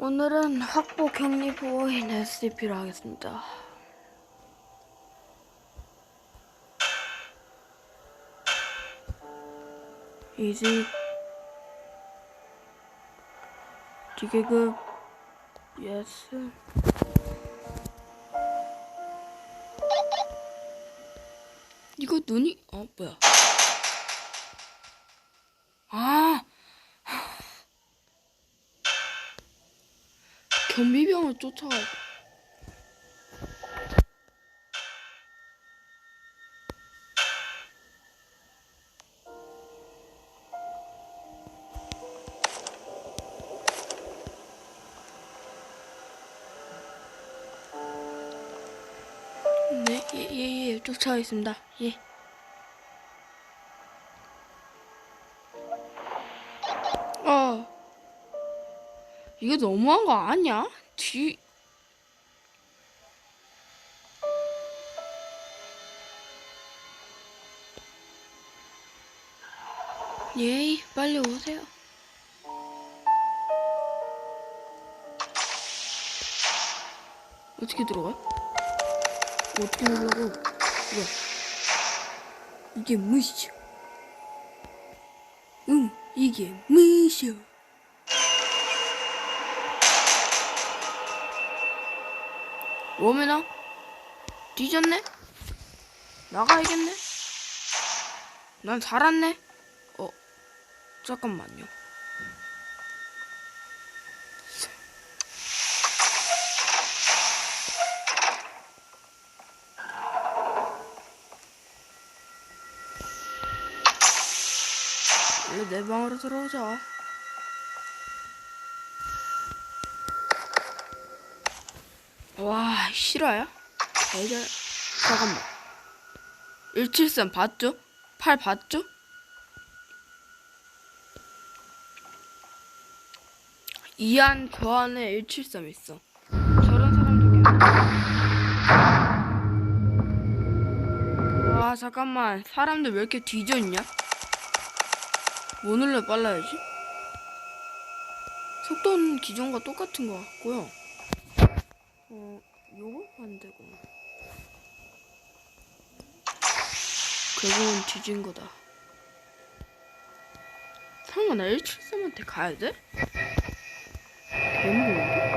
오늘은 확보 격리 보호인 SCP를 하겠습니다. 이지 기계급 예스 이거 눈이 어 뭐야 아 경비병을 쫓아가고 네, 예, 예, 예, 쫓아가겠습니다. 예. 이게 너무한 거 아니야? 뒤. 예이, 빨리 오세요. 어떻게 들어가? 어떻게 하려고? 뭐야? 이게 무시죠? 응, 이게 무시죠. 오메나? 뒤졌네? 나가야겠네? 난 살았네? 어, 잠깐만요. 내 방으로 들어오자. 와, 실화야? 대결. 잠깐만. 173 봤죠? 8 봤죠? 이안 저 안에 173 있어. 저런 사람들 계속. 와, 잠깐만. 사람들 왜 이렇게 뒤져있냐? 뭐 눌러 빨라야지? 속도는 기존과 똑같은 것 같고요. 어, 요거 안 되고. 결국은 뒤진 거다. 설마 나 173한테 가야 돼? 개무거운데?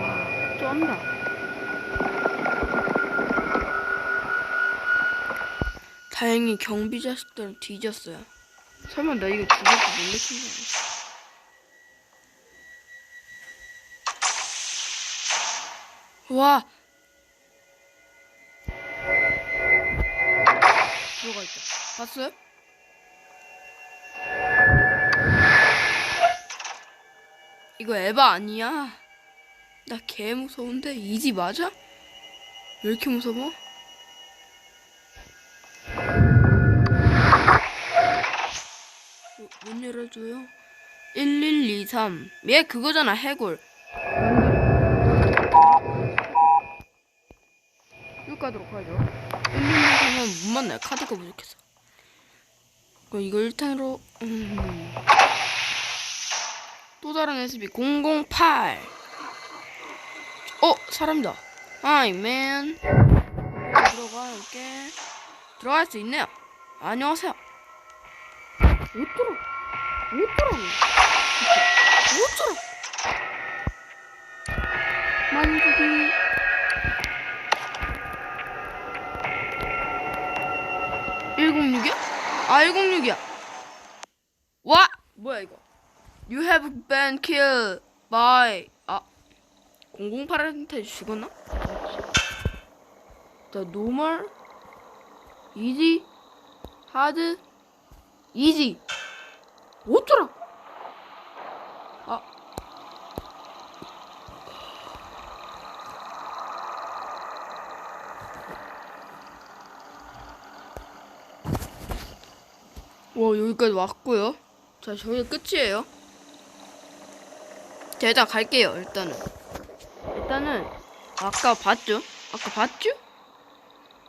와, 쩐다. 다행히 경비 자식들은 뒤졌어요. 설마 나 이거 죽을 줄 몰랐던 거 아니야? 와! 들어가 있다. 봤어요? 이거 에바 아니야. 나 개 무서운데 이지 맞아? 왜 이렇게 무서워? 문- 문 열어줘요. 1123. 얘 그거잖아 해골. 쭉 가도록 하죠. 1123은 못 만나요. 카드가 부족해서. 그럼 이거 1탄으로 음. 또 다른 SB 008. 어 사람이다. 아이 맨. 들어가 이렇게 들어갈 수 있네요. 안녕하세요. 못 들어. 못 들어. 106이야. 와! 뭐야, 이거. You have been killed by. 아. 008한테 죽었나? The normal. easy. hard. easy. 어쩌라! 와 여기까지 왔고요. 자 저기 끝이에요. 자 일단 갈게요. 일단은 일단은 아까 봤죠? 아까 봤죠?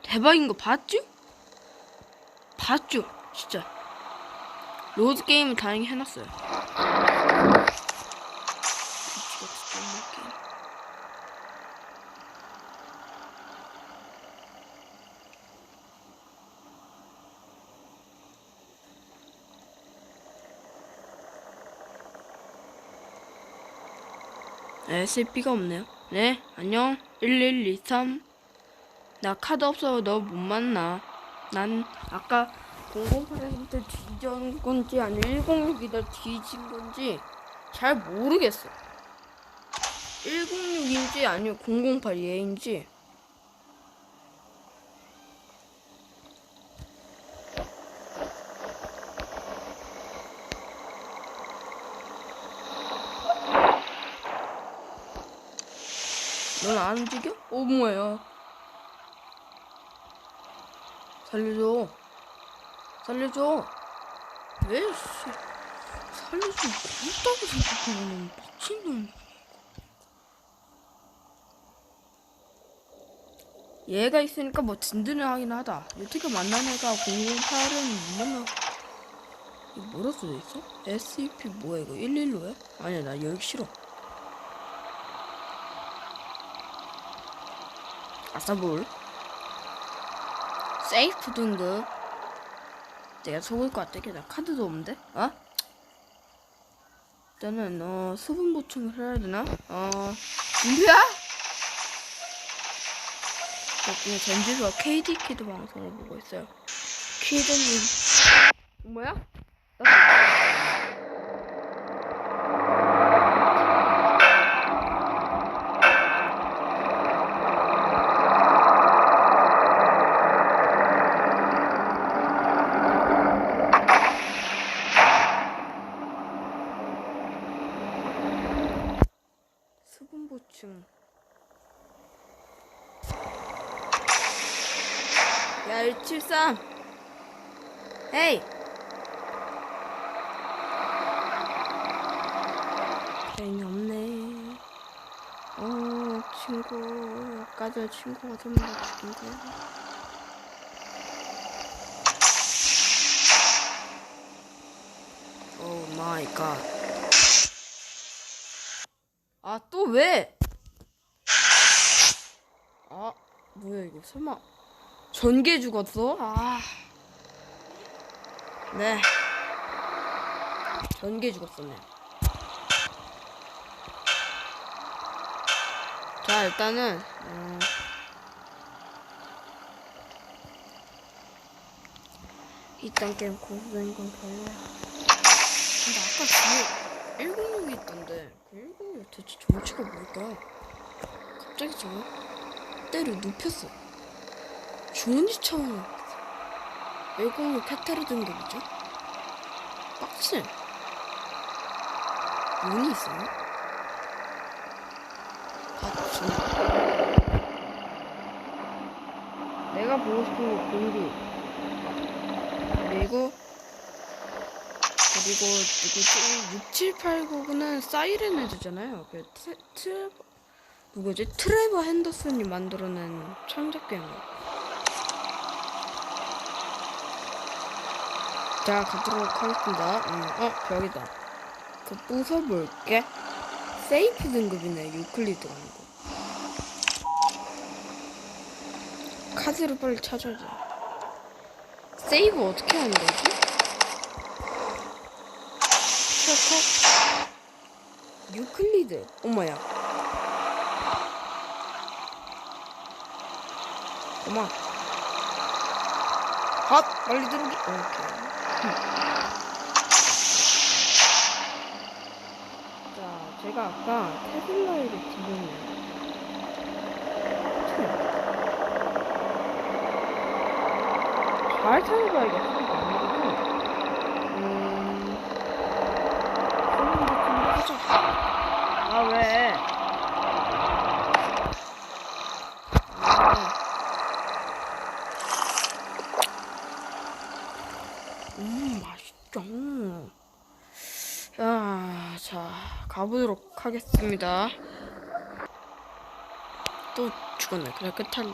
대박인 거 봤죠? 봤죠? 진짜 로드 게임을 다행히 해놨어요. 미치겠어, 못 먹게. SCP가 없네요. 네, 안녕. 1123. 나 카드 없어서 너 못 만나. 난 아까 008한테 뒤진 건지 아니면 106이다 뒤진 건지 잘 모르겠어. 106인지 아니면 008 얘인지. 안 움직여? 어 뭐야? 살려줘. 살려줘. 왜 씨, 살려줘 고맙다고 생각하는 빡친 놈. 얘가 있으니까 뭐 든든하긴 하다. 여태까 만난 애가 008은 못 만나. 이거 뭐라 써져 있어? SCP 뭐야 이거 115야? 아니야 나 여기 싫어. 아싸볼 세이프 등급 내가 속을 것 같아 나 카드도 없는데 어? 일단은 어 수분 보충을 해야 되나? 어 준비야? 덕분에 전지수와 KD 키드 방송을 보고 있어요 키드님 뭐야? 나... 수분 보충. 야, 173. 헤이. 괜히 없네. 어, 친구. 아까 전 친구가 선물 거. 오 마이 갓. 아, 또 왜? 아, 뭐야, 이거. 설마. 전개 죽었어? 아. 네. 전개 죽었었네. 자, 일단은, 어, 이딴 게임 고수된 건 별로야. 근데 아까 뒤에 106이 있던데 그 106 대체 정체가 뭘까? 갑자기 저 때를 눕혔어. 주머니 차원을 106 카타르 등급이죠? 빡치네. 문이 있어요? 빡치네. 내가 보고 싶은 거 공기. 그리고 그리고 누구지? 6789는 사이렌 헤드잖아요. 그 트, 트 누구지? 트레버 핸더슨이 만들어낸 창작 게임. 자 가도록 하겠습니다. 음, 어 벽이다. 그 부숴볼게. 세이프 등급이네 유클리드가 아니고. 카드를 빨리 찾아야지. 세이브 어떻게 하는 거지? 찰칵 유클리드 어머야 어머 핫 빨리 들어오기 오케이 자 제가 아까 테슬라에게 들렸네요. 잘 아니고 음... 소문 같은 거 하자 아 왜? 아. 음 맛있죠 아, 자 가보도록 하겠습니다. 또 죽었네. 그래 끝할래